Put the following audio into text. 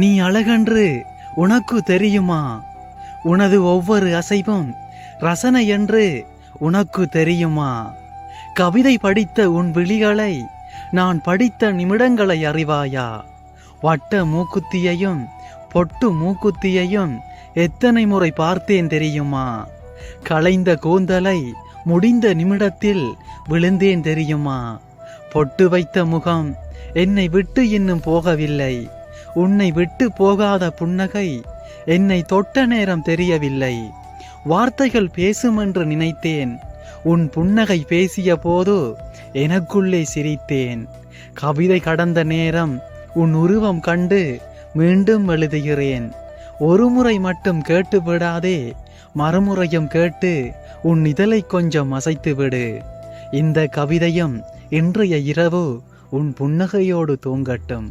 நீ அழகன்று உனக்கு தெரியுமா? உனது ஒவ்வொரு அசைவும் ரசனை என்று உனக்கு தெரியுமா? கவிதை படித்த உன் விழிகளை நான் படித்த நிமிடங்களை அறிவாயா? வட்ட மூக்குத்தியையும் பொட்டு மூக்குத்தியையும் எத்தனை முறை பார்த்தேன் தெரியுமா? களைந்த கூந்தலை முடிந்த நிமிடத்தில் விழுந்தேன் தெரியுமா? பொட்டு வைத்த முகம் என்னை விட்டு இன்னும் போகவில்லை. உன்னை விட்டு போகாத புன்னகை என்னை தொட்ட நேரம் தெரியவில்லை. வார்த்தைகள் பேசும் என்று நினைத்தேன். உன் புன்னகை பேசிய போது எனக்குள்ளே சிரித்தேன். கவிதை கடந்த நேரம் உன் உருவம் கண்டு மீண்டும் எழுதுகிறேன். ஒரு முறை மட்டும் கேட்டு விடாதே. மறுமுறையும் கேட்டு உன் இதழை கொஞ்சம் அசைத்து விடு. இந்த கவிதையும் இன்றைய இரவு உன் புன்னகையோடு தூங்கட்டும்.